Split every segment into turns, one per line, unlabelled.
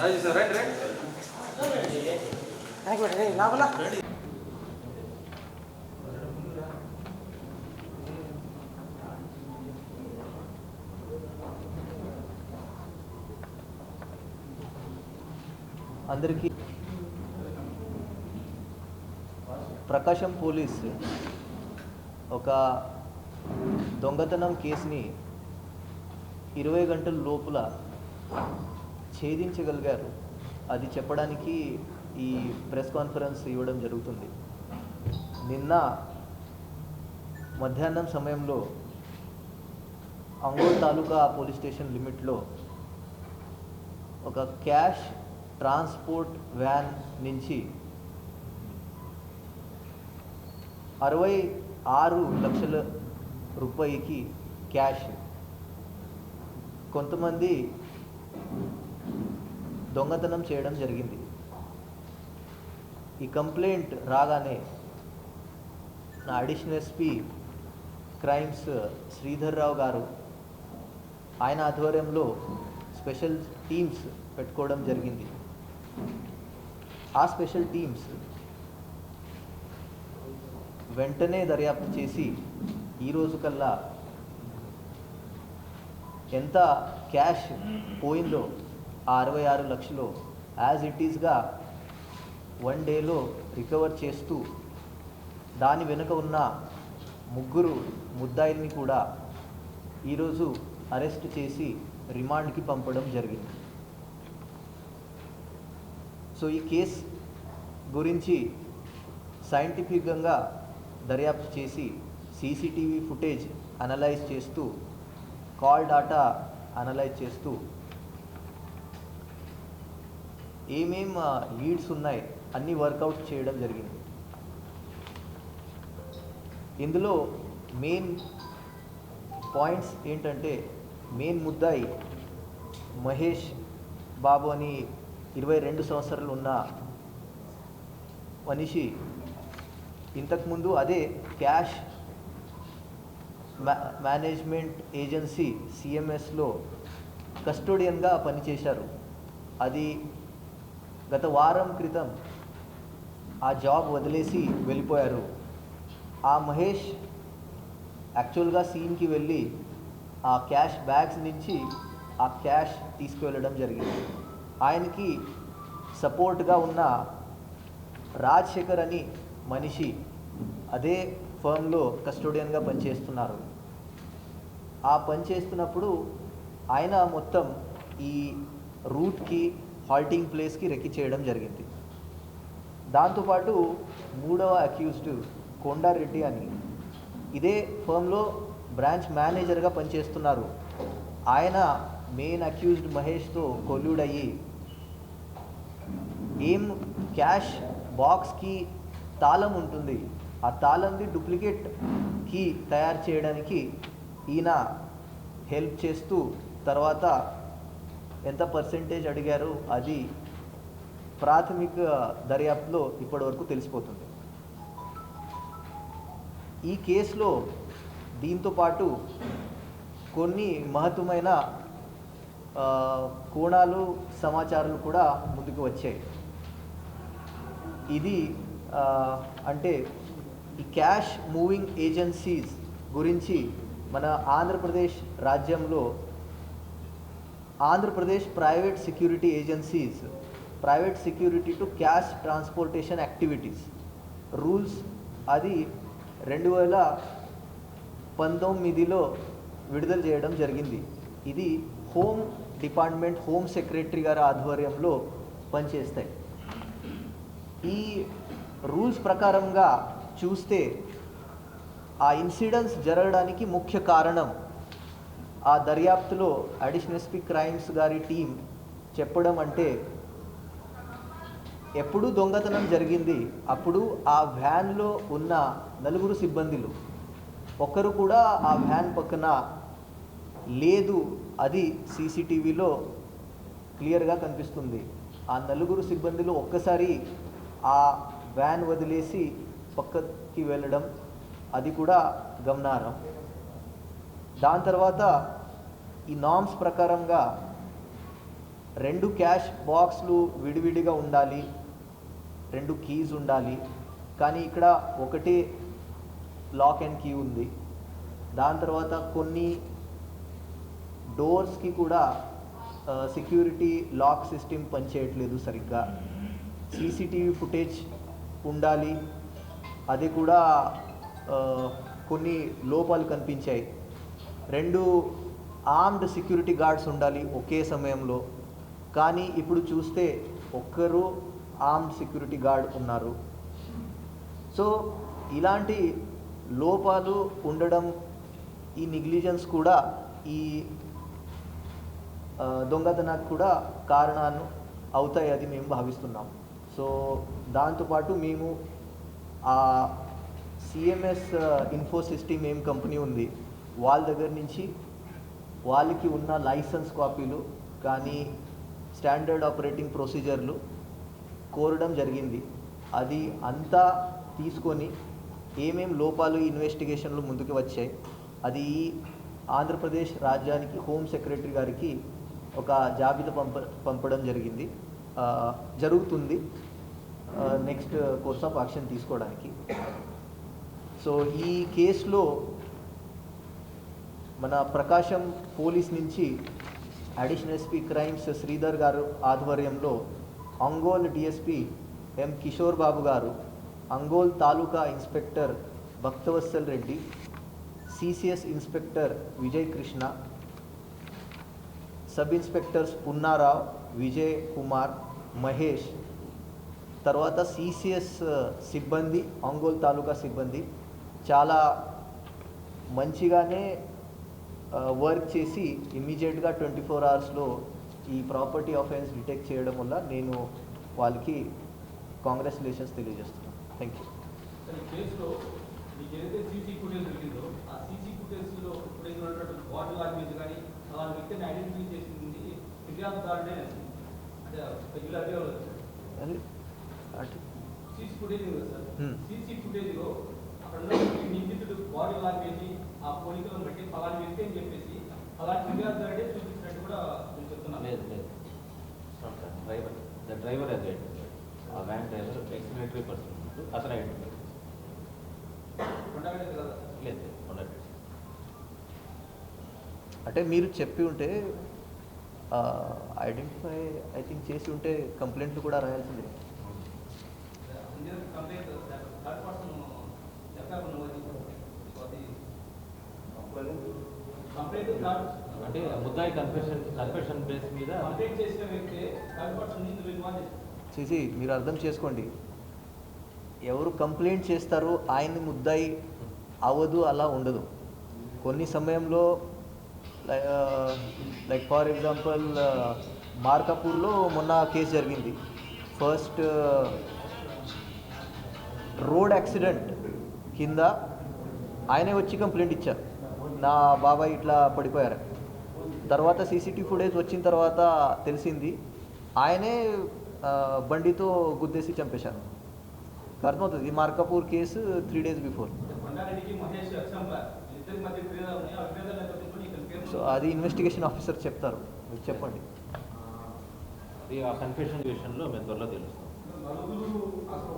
అందరికీ ప్రకాశం పోలీస్ ఒక దొంగతనం కేసుని ఇరవై గంటల లోపల ఛేదించగలిగారు. అది చెప్పడానికి ఈ ప్రెస్ కాన్ఫరెన్స్ ఇవ్వడం జరుగుతుంది. నిన్న మధ్యాహ్నం సమయంలో అంగోల్ తాలూకా పోలీస్ స్టేషన్ లిమిట్లో ఒక క్యాష్ ట్రాన్స్పోర్ట్ వ్యాన్ నుంచి అరవై ఆరు లక్షల రూపాయికి క్యాష్. కొంతమంది దొంగతనం చేయడం జరిగింది. ఈ కంప్లైంట్ రాగానే నా additional SP crimes Sridhar Rao గారు ఆయన ఆధ్వర్యంలో స్పెషల్ టీమ్స్ పెట్టుకోవడం జరిగింది. ఆ స్పెషల్ టీమ్స్ వెంటనే దర్యాప్తు చేసి ఈరోజు కల్లా ఎంత క్యాష్ పోయిందో ఆ అరవై ఆరు లక్షలు యాజ్ ఇట్ ఈస్గా వన్ డేలో రికవర్ చేస్తూ దాని వెనుక ఉన్న ముగ్గురు ముద్దాయిల్ని కూడా ఈరోజు అరెస్ట్ చేసి రిమాండ్కి పంపడం జరిగింది. సో ఈ కేస్ గురించి సైంటిఫిక్గా దర్యాప్తు చేసి సీసీటీవీ ఫుటేజ్ అనలైజ్ చేస్తూ కాల్ డాటా అనలైజ్ చేస్తూ ఏమేం లీడ్స్ ఉన్నాయి అన్నీ వర్కౌట్ చేయడం జరిగింది. ఇందులో మెయిన్ పాయింట్స్ ఏంటంటే మెయిన్ ముద్దాయి మహేష్ బాబు అని ఇరవై రెండు సంవత్సరాలు ఉన్న మనిషి. ఇంతకుముందు అదే క్యాష్ మ్యా మేనేజ్మెంట్ ఏజెన్సీ సిఎంఎస్లో కస్టోడియన్గా పనిచేశారు. అది గత వారం క్రితం ఆ జాబ్ వదిలేసి వెళ్ళిపోయారు. ఆ మహేష్ యాక్చువల్గా సీన్కి వెళ్ళి ఆ క్యాష్ బ్యాగ్స్ నుంచి ఆ క్యాష్ తీసుకువెళ్ళడం జరిగింది. ఆయనకి సపోర్ట్గా ఉన్న రాజశేఖర్ అని మనిషి అదే ఫర్మ్లో కస్టోడియన్గా పనిచేస్తున్నారు. ఆ పని చేస్తున్నప్పుడు ఆయన మొత్తం ఈ రూట్కి హాల్టింగ్ ప్లేస్కి రెక్కి చేయడం జరిగింది. దాంతోపాటు మూడవ అక్యూజ్డ్ కొండారెడ్డి అని ఇదే ఫర్మ్లో బ్రాంచ్ మేనేజర్గా పనిచేస్తున్నారు. ఆయన మెయిన్ అక్యూజ్డ్ మహేష్తో కొల్లుడ్ అయ్యి ఏం క్యాష్ బాక్స్కి తాళం ఉంటుంది. ఆ తాళంది డూప్లికేట్ కీ తయారు చేయడానికి ఈయన హెల్ప్ చేస్తూ తర్వాత ఎంత పర్సెంటేజ్ అడిగారు అది ప్రాథమిక దర్యాప్తులో ఇప్పటివరకు తెలిసిపోతుంది. ఈ కేసులో దీంతో పాటు కొన్ని మహత్వమైన కోణాలు సమాచారాలు కూడా ముందుకు వచ్చాయి. ఇది అంటే ఈ క్యాష్ మూవింగ్ ఏజెన్సీస్ గురించి మన ఆంధ్రప్రదేశ్ రాజ్యంలో Andhra Pradesh private security agencies private security to cash transportation activities. Rules అది రెండు వేల పంతొమ్మిదిలో విడుదల చేయడం జరిగింది. ఇది హోమ్ డిపార్ట్మెంట్ హోమ్ సెక్రటరీ గారి ఆధ్వర్యంలో పనిచేస్తాయి. ఈ రూల్స్ ప్రకారంగా చూస్తే ఆ ఇన్సిడెంట్స్ జరగడానికి ముఖ్య కారణం ఆ దర్యాప్తులో అడిషనల్ ఎస్పీ క్రైమ్స్ గారి టీం చెప్పడం అంటే ఎప్పుడు దొంగతనం జరిగింది అప్పుడు ఆ వ్యాన్లో ఉన్న నలుగురు సిబ్బందులు. ఒకరు కూడా ఆ వ్యాన్ పక్కన లేదు అది సీసీటీవీలో క్లియర్గా కనిపిస్తుంది. ఆ నలుగురు సిబ్బందులు ఒక్కసారి ఆ వ్యాన్ వదిలేసి పక్కకి వెళ్ళడం అది కూడా గమనార్హం. దాని తర్వాత ఈ నామ్స్ ప్రకారంగా రెండు క్యాష్ బాక్స్లు విడివిడిగా ఉండాలి రెండు కీస్ ఉండాలి. కానీ ఇక్కడ ఒకటే లాక్ అండ్ కీ ఉంది. దాని తర్వాత కొన్ని డోర్స్కి కూడా సెక్యూరిటీ లాక్ సిస్టమ్ పనిచేయట్లేదు సరిగ్గా. సీసీటీవీ ఫుటేజ్ ఉండాలి. అది కూడా కొన్ని లోపాలు కనిపించాయి. రెండు ఆర్మ్డ్ సెక్యూరిటీ గార్డ్స్ ఉండాలి ఒకే సమయంలో. కానీ ఇప్పుడు చూస్తే ఒక్కరు ఆర్మ్డ్ సెక్యూరిటీ గార్డ్ ఉన్నారు. సో ఇలాంటి లోపాలు ఉండడం ఈ నెగ్లిజెన్స్ కూడా ఈ దొంగతనానికి కూడా కారణాలు అవుతాయి అది మేము భావిస్తున్నాం. సో దాంతోపాటు మేము ఆ సిఎంఎస్ ఇన్ఫో సిస్టమ్ ఏం కంపెనీ ఉంది వాళ్ళ దగ్గర నుంచి వాళ్ళకి ఉన్న లైసెన్స్ కాపీలు కానీ స్టాండర్డ్ ఆపరేటింగ్ ప్రొసీజర్లు కోరడం జరిగింది. అది అంతా తీసుకొని ఏమేం లోపాలు ఇన్వెస్టిగేషన్లు ముందుకు వచ్చాయి. అది ఆంధ్రప్రదేశ్ రాజ్యానికి హోమ్ సెక్రటరీ గారికి ఒక జాబితా పంప పంపడం జరిగింది. జరుగుతుంది. నెక్స్ట్ కోర్స్ ఆఫ్ యాక్షన్ తీసుకోవడానికి. సో ఈ కేసులో మన ప్రకాశం పోలీస్ నుంచి అడిషనల్ ఎస్పీ క్రైమ్స్ శ్రీధర్ గారు ఆధ్వర్యంలో అంగోల్ డిఎస్పి ఎం కిషోర్ బాబు గారు Ongole taluka inspector Bhaktavatsal Reddy CCS inspector Vijay Krishna sub inspectors Punnarao Vijay Kumar Mahesh తర్వాత సిసిఎస్ సిబ్బంది అంగోల్ తాలూకా సిబ్బంది. చాలా మంచిగానే వర్క్ చేసి ఇమ్మీడియట్గా ట్వంటీ ఫోర్ అవర్స్లో ఈ ప్రాపర్టీ ఆఫెన్స్ డిటెక్ట్ చేయడం వల్ల నేను వాళ్ళకి కాంగ్రాచులేషన్స్ తెలియజేస్తున్నాను. థ్యాంక్ యూ
సార్ ఈ కేసులో మీకు ఏదైతే సీసీ ఫుటేజ్ దొరికిందో ఆ సీసీ ఫుటేజ్లో ఫుటేజ్ ఉన్నటువంటి బాడీ లాంగ్వేజ్ కానీ అలాంటి వ్యక్తిని ఐడెంటిఫై చేసింది ఫిర్యాదుదారుడే అంటే రెగ్యులర్గా
అది అంటే
సీసీ ఫుటేజ్ ఉంది సార్
Hmm.
సీసీ ఫుటేజ్లో అక్కడ ఉన్నటువంటి నిందితుడు బాడీ లాంగ్వేజ్ ఆ పోలికలను బట్టి ఫలాని వ్యక్తి అని చెప్పేసి అలాంటి ఫిర్యాదుదారుడే చూపించినట్టు కూడా నేను చెప్తున్నాను
లేదు లేదు డ్రైవర్ ద డ్రైవర్ అదే ఆ van driver ex military person అతను ఐడెంటిఫై లేదు
అంటే మీరు చెప్పి ఉంటే ఐడెంటిఫై ఐ థింక్ చేసి ఉంటే కంప్లైంట్లు కూడా రాయాల్సిందే.
అంటే ముద్దాయి కన్ఫెషన్ కన్ఫెషన్ బేస్ మీద
కంప్లైంట్ చేసిన వ్యక్తి థర్డ్ పర్సన్
చేసి మీరు అర్థం చేసుకోండి. ఎవరు కంప్లైంట్ చేస్తారో ఆయన్ని ముద్దాయి అవ్వదు అలా ఉండదు. కొన్ని సమయంలో లైక్ ఫర్ ఎగ్జాంపుల్ మార్కాపూర్లో మొన్న కేసు జరిగింది. ఫస్ట్ రోడ్ యాక్సిడెంట్ కింద ఆయనే వచ్చి కంప్లైంట్ ఇచ్చారు. నా బాబాయ్ ఇట్లా పడిపోయారు. తర్వాత సీసీటీవీ ఫుటేజ్ వచ్చిన తర్వాత తెలిసింది ఆయనే బండితో గుద్దేసి చంపేశారు. అర్థమవుతుంది ఈ Markapur case three days before so అది ఇన్వెస్టిగేషన్ ఆఫీసర్ చెప్తారు. మీరు చెప్పండి.
కన్ఫెషన్ విషయంలో మేము త్వరలో తెలుస్తాం.
అసలు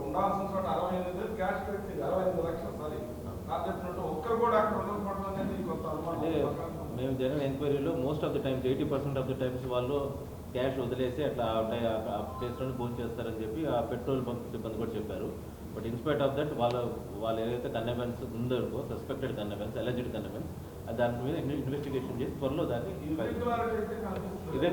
కూడా
మేము జరిగిన ఎంక్వైరీలో most of the times eighty percent of the times వాళ్ళు క్యాష్ వదిలేసి అట్లా ఆ ప్లేస్లోనే భోజనం చేస్తారని చెప్పి ఆ పెట్రోల్ బంక్ సిబ్బంది కూడా చెప్పారు. బట్ ఇన్స్పైట్ ఆఫ్ దట్ వాళ్ళ వాళ్ళు ఏదైతే కన్నెఫెన్స్ ఉందో సస్పెక్టెడ్ కన్నెఫెన్స్ అలెజ్డ్ కన్నెఫెన్స్ దాని మీద ఇన్వెస్టిగేషన్ చేసి త్వరలో దాన్ని ఇదే